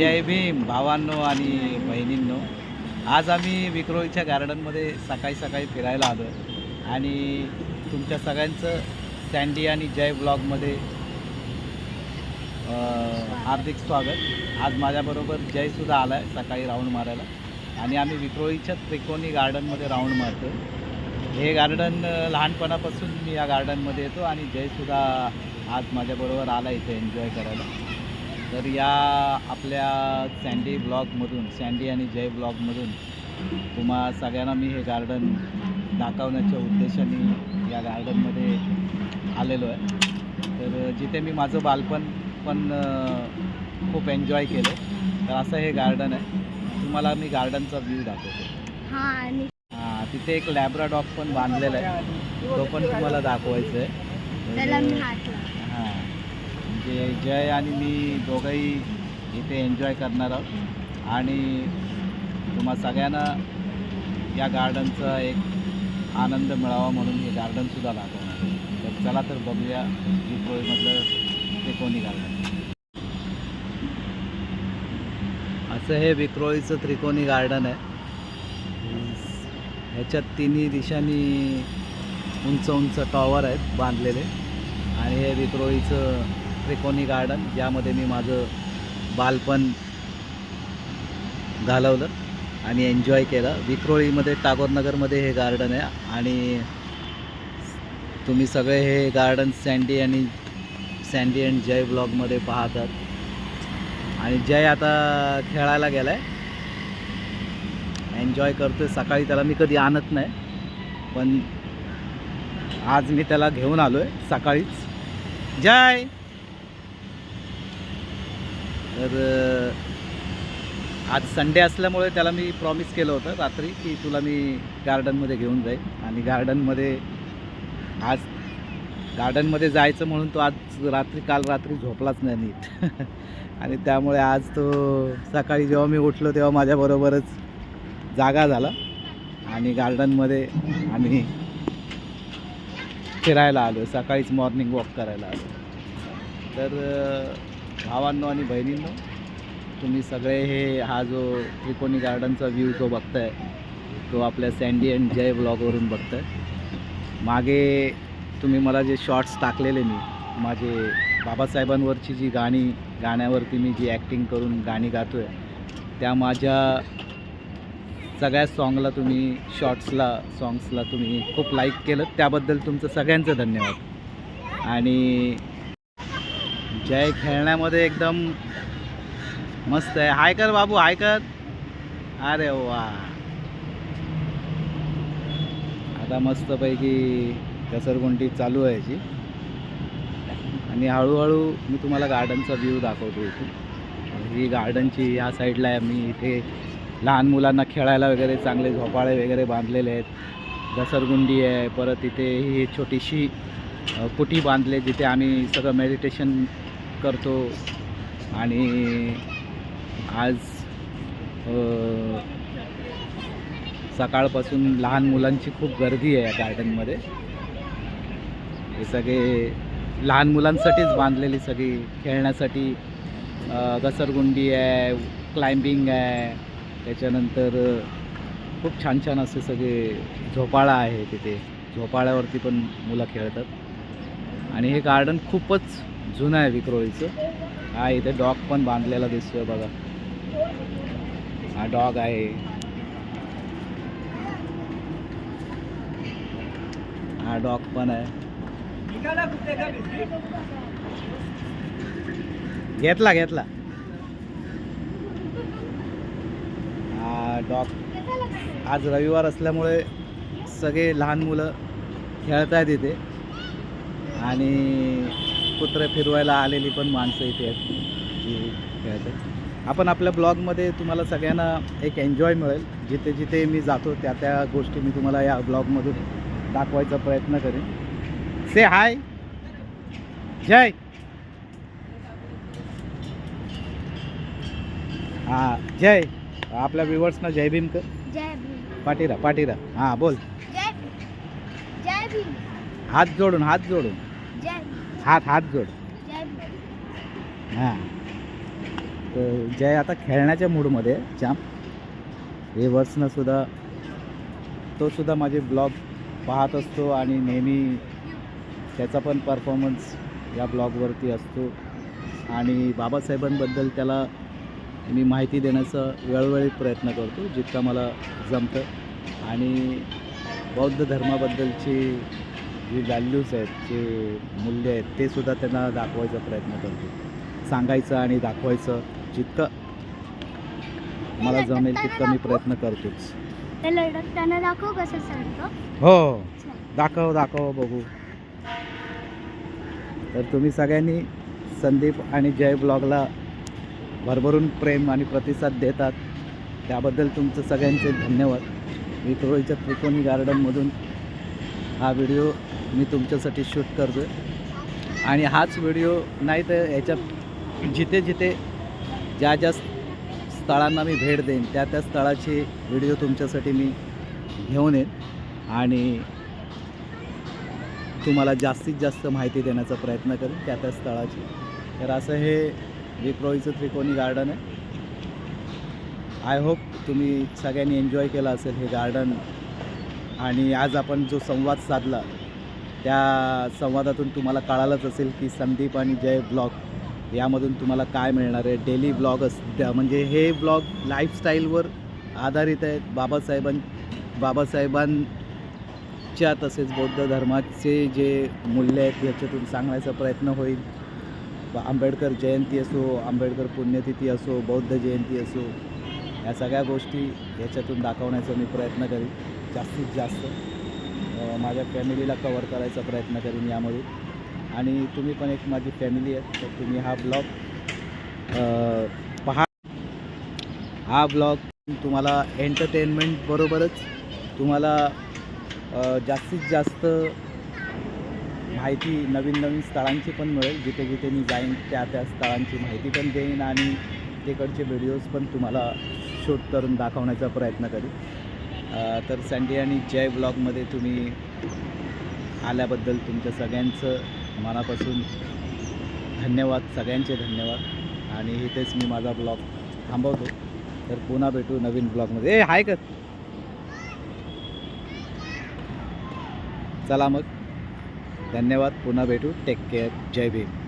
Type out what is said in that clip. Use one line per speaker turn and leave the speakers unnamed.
जय भीम भावांनो आणि बहिणींनो आज आम्ही विक्रोळीच्या गार्डनमध्ये सकाळी सकाळी फिरायला आलो आणि तुमच्या सगळ्यांचं सँडी आणि जय ब्लॉगमध्ये हार्दिक स्वागत. आज माझ्याबरोबर जयसुद्धा आला आहे सकाळी राऊंड मारायला. आणि आम्ही विक्रोळीच्या त्रिकोणी गार्डनमध्ये राऊंड मारतो हे गार्डन लहानपणापासून मी या गार्डनमध्ये येतो आणि जयसुद्धा आज माझ्याबरोबर आला इथे एन्जॉय करायला. तर या आपल्या सँडी ब्लॉगमधून सँडी आणि जय ब्लॉगमधून तुम्हा सगळ्यांना मी हे गार्डन दाखवण्याच्या उद्देशाने या गार्डनमध्ये आलेलो आहे. तर जिथे मी माझं बालपण पण खूप एन्जॉय केलं. तर असं हे गार्डन आहे. तुम्हाला मी गार्डनचा व्ह्यू दाखवतो.
हा
हां तिथे एक लॅब्रा डॉग पण बांधलेला आहे. तो पण तुम्हाला दाखवायचा आहे
त्याला मी
तर,
हात लावला.
हां म्हणजे जय आणि मी दोघंही इथे एन्जॉय करणार आहोत. आणि तुम्हा सगळ्यांना या गार्डनचा एक आनंद मिळावा म्हणून हे गार्डनसुद्धा दाखवणार तर चला तर बघूया म्हटलं ते कोणी गार्डन असं हे विक्रोळीचं त्रिकोणी गार्डन आहे. ह्याच्यात तिन्ही दिशांनी उंच उंच टॉवर आहेत बांधलेले. आणि हे विक्रोळीचं त्रिकोणी गार्डन ज्यामध्ये मी माझं बालपण घालवलं आणि एन्जॉय केलं. विक्रोळीमध्ये टागोरनगरमध्ये हे गार्डन आहे आणि तुम्ही सगळे हे गार्डन सँडी आणि सँडी अँड जय ब्लॉगमध्ये पाहतात. आणि जय आता खेळायला गेला आहे एन्जॉय करतोय. सकाळी त्याला मी कधी आणत नाही पण आज मी त्याला घेऊन आलो आहे सकाळीच. जय! तर आज संडे असल्यामुळे त्याला मी प्रॉमिस केलं होतं रात्री की तुला मी गार्डनमध्ये घेऊन जाईल आणि गार्डनमध्ये आज गार्डनमध्ये जायचं म्हणून तो आज रात्री काल रात्री झोपलाच नाही नीट. आणि त्यामुळे आज तो सकाळी जेव्हा मी उठलो तेव्हा माझ्याबरोबरच जागा झाला. आणि गार्डनमध्ये आम्ही फिरायला आलो सकाळीच मॉर्निंग वॉक करायला आलो तर भावांनो आणि बहिणींनो तुम्ही सगळे हे हा जो त्रिकोणी गार्डनचा व्ह्यू जो बघताय तो आपल्या सँडी अँड जय ब्लॉगवरून बघताय. मागे तुम्ही मला जे शॉर्ट्स टाकलेले मी माझे बाबासाहेबांवरची जी गाणी गाण्यावरती मी जी ॲक्टिंग करून गाणी गातो आहे त्या माझ्या सगळ्या सॉंगला तुम्ही शॉर्ट्सला सॉंग्सला तुम्ही खूप लाईक केलं. त्याबद्दल तुमचं सगळ्यांचं धन्यवाद. आणि जय खेळण्यामध्ये एकदम मस्त आहे. हाय कर बाबू हाय कर. अरे वा. आता मस्तपैकी घसरगुंडी चालू आहे याची. आणि हळूहळू मी तुम्हाला गार्डनचा व्ह्यू दाखवतो इथे. ही गार्डनची ह्या साईडला आहे मी इथे लहान मुलांना खेळायला वगैरे चांगले झोपाळे वगैरे बांधलेले आहेत. घसरगुंडी आहे परत इथे ही छोटीशी कुटी बांधले जिथे आम्ही सगळं मेडिटेशन करतो. आणि आज सकाळपासून लहान मुलांची खूप गर्दी आहे या गार्डनमध्ये. हे सगळे लहान मुलांसाठीच बांधलेली सगळी खेळण्यासाठी घसरगुंडी आहे क्लाइम्बिंग आहे. त्याच्यानंतर खूप छान छान असे सगळे झोपाळा आहे तिथे. झोपाळ्यावरती पण मुलं खेळतात. आणि हे गार्डन खूपच जुनं आहे विक्रोळीचं. हा इथे डॉग पण बांधलेला दिसतोय बघा. हा डॉग आहे. हा डॉग पण आहे. घेतला घेतला. हा डॉग आज रविवार असल्यामुळे सगळे लहान मुलं खेळत आहेत इथे. आणि कुत्रे फिरवायला आलेली पण माणसं इथे आहेत. जी खेळत आहेत. आपण आपल्या ब्लॉगमध्ये तुम्हाला सगळ्यांना एक एन्जॉय मिळेल. जिथे जिथे मी जातो त्या त्या गोष्टी मी तुम्हाला या ब्लॉगमधून दाखवायचा प्रयत्न करेन. से हाय जय हां जय आपल्या व्ह्युअर्सना जय भीम कर
जय भीम
पाटीरा पाटीरा. हां बोल.
जय जय भीम
हात जोडून हात जोडून.
जय
हात हात जोड. हां. तर जय आता खेळण्याच्या मूडमध्ये आहे, हे सुद्धा तो सुद्धा माझे ब्लॉग पाहत असतो आणि नेहमी त्याचा पण परफॉर्मन्स या ब्लॉगवरती असतो. आणि बाबासाहेबांबद्दल त्याला मी माहिती देण्याचा वेळोवेळी प्रयत्न करतो जितका मला जमतं. आणि बौद्ध धर्माबद्दलची जी व्हॅल्यूज आहेत जे मूल्य आहेत ते सुद्धा त्यांना दाखवायचा प्रयत्न करतो. सांगायचं आणि दाखवायचं जितकं मला जमेल तितकं मी प्रयत्न करतोच.
दाखव कसं
हो. दाखव दाखव बघू. तर तुम्ही सगळ्यांनी संदीप आणि जय ब्लॉगला भरभरून प्रेम आणि प्रतिसाद देतात. त्याबद्दल तुमचं सगळ्यांचे धन्यवाद. मी त्रोळीच्या त्रिकोणी गार्डनमधून हा व्हिडिओ मी तुमच्यासाठी शूट करतो आहे आणि हाच व्हिडिओ नाही तर याच्यात जिथे जिथे ज्या ज्या स्थळांना मी भेट देईन त्या त्या स्थळाची व्हिडिओ तुमच्यासाठी मी घेऊन येईन. आणि तुम्हाला जास्तीत जास्त माहिती देण्याचा प्रयत्न करेन त्या त्या स्थळाची. तर असं हे विक्रोईचं त्रिकोणी गार्डन आहे. आय होप तुम्ही सगळ्यांनी एन्जॉय केलं असेल हे गार्डन. आणि आज आपण जो संवाद साधला त्या संवादातून तुम्हाला कळालंच असेल की संदीप आणि जय ब्लॉग यामधून तुम्हाला काय मिळणार आहे. डेली ब्लॉग अस त्या- म्हणजे हे ब्लॉग लाईफस्टाईलवर आधारित आहेत. बाबासाहेबां बाबासाहेबांच्या तसेच बौद्ध धर्माचे जे मूल्य आहेत याच्यातून सांगण्याचा प्रयत्न होईल. आंबेडकर जयंती असो आंबेडकर पुण्यतिथी असो बौद्ध जयंती असो या सगळ्या गोष्टी याच्यातून दाखवण्याचा मी प्रयत्न करीन. जास्तीत जास्त माझ्या फॅमिलीला कवर करायचा प्रयत्न करीन यामध्ये. आणि तुम्ही पण एक माझी फॅमिली आहे तर तुम्ही हा ब्लॉग पहा. हा ब्लॉग तुम्हाला एंटरटेनमेंट बरोबरच तुम्हाला जास्तीत जास्त माहिती नवीन नवीन स्थळांची पण मिळेल. जिथे जिथे मी जाईन त्या त्या स्थळांची माहिती पण देईन आणि तिकडचे व्हिडिओज पण तुम्हाला शूट करून दाखवण्याचा प्रयत्न करीन. तर संडे आणि जय ब्लॉगमध्ये तुम्ही आल्याबद्दल तुमच्या सगळ्यांचं मनापासून धन्यवाद सगळ्यांचे धन्यवाद. आणि इथेच मी माझा ब्लॉग थांबवतो. तर पुन्हा भेटू नवीन ब्लॉगमध्ये ए हाय कर. चला मग. धन्यवाद. पुन्हा भेटू. टेक केअर जय भीम